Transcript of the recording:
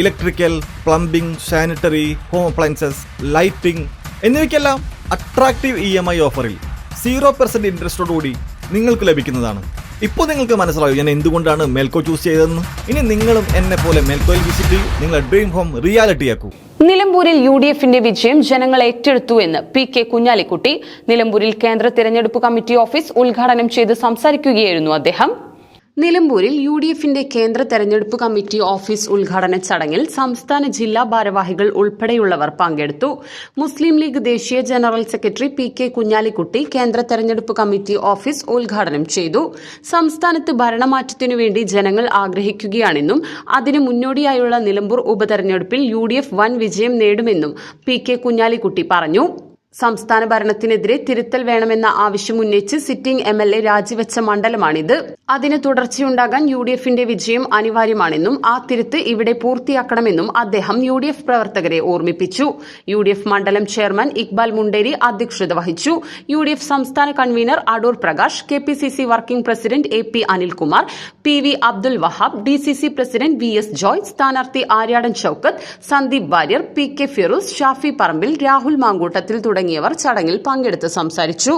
Electrical plumbing sanitary home appliances lighting എന്നിവയ്ക്കെല്ലാം attractive E M I ഓഫറിൽ zero percent ഇൻട്രസ്റ്റോടുകൂടി നിങ്ങൾക്ക് ലഭിക്കുന്നതാണ്. ഇപ്പോൾ നിങ്ങൾക്ക് മനസ്സിലാവും ഞാൻ എന്തുകൊണ്ടാണ് മെൽക്കോ ചൂസ് ചെയ്തതെന്ന്? ഇനി നിങ്ങളും എന്നെ പോലെ മേൽക്കോയിൽ വിസിറ്റ് ചെയ്യും. നിങ്ങളുടെ ഡ്രീം ഹോം റിയാലിറ്റിയാക്കൂ നിലമ്പൂരിൽ യു ഡി എഫിന്റെ വിജയം ജനങ്ങൾ ഏറ്റെടുത്തു എന്ന് പി കെ കുഞ്ഞാലിക്കുട്ടി നിലമ്പൂരിൽ കേന്ദ്ര തിരഞ്ഞെടുപ്പ് കമ്മിറ്റി ഓഫീസ് ഉദ്ഘാടനം ചെയ്ത് സംസാരിക്കുകയായിരുന്നു അദ്ദേഹം. നിലമ്പൂരിൽ യു ഡി എഫിന്റെ കേന്ദ്ര തെരഞ്ഞെടുപ്പ് കമ്മിറ്റി ഓഫീസ് ഉദ്ഘാടന ചടങ്ങിൽ സംസ്ഥാന ജില്ലാ ഭാരവാഹികൾ ഉൾപ്പെടെയുള്ളവർ പങ്കെടുത്തു. മുസ്ലിം ലീഗ് ദേശീയ general secretary P K Kunhalikutty കേന്ദ്ര തെരഞ്ഞെടുപ്പ് കമ്മിറ്റി ഓഫീസ് ഉദ്ഘാടനം ചെയ്തു. സംസ്ഥാനത്ത് ഭരണമാറ്റത്തിനു വേണ്ടി ജനങ്ങൾ ആഗ്രഹിക്കുകയാണെന്നും അതിന് മുന്നോടിയായുള്ള നിലമ്പൂർ ഉപതെരഞ്ഞെടുപ്പിൽ യു ഡി എഫ് വൻ വിജയം നേടുമെന്നും പി കെ കുഞ്ഞാലിക്കുട്ടി പറഞ്ഞു. സംസ്ഥാന ഭരണത്തിനെതിരെ തിരുത്തൽ വേണമെന്ന ആവശ്യം ഉന്നയിച്ച് സിറ്റിംഗ് എം എൽ എ രാജിവെച്ച മണ്ഡലമാണിത്. അതിന് തുടർച്ചയുണ്ടാകാൻ യു ഡി എഫിന്റെ വിജയം അനിവാര്യമാണെന്നും ആ തിരുത്ത് ഇവിടെ പൂർത്തിയാക്കണമെന്നും അദ്ദേഹം യു ഡി എഫ് പ്രവർത്തകരെ ഓർമ്മിപ്പിച്ചു. യു ഡി എഫ് മണ്ഡലം ചെയർമാൻ ഇക്ബാൽ മുണ്ടേരി അധ്യക്ഷത വഹിച്ചു. യു ഡി എഫ് സംസ്ഥാന convener Adoor Prakash K P C C working president A P Anilkumar P V Abdul Wahab D C C president V S Joy സ്ഥാനാർത്ഥി Aryadan Shoukath Sandeep Warrier P K Firoz Shafi Parambil Rahul Mamkootathil തുടങ്ങിയവർ ചടങ്ങിൽ പങ്കെടുത്ത് സംസാരിച്ചു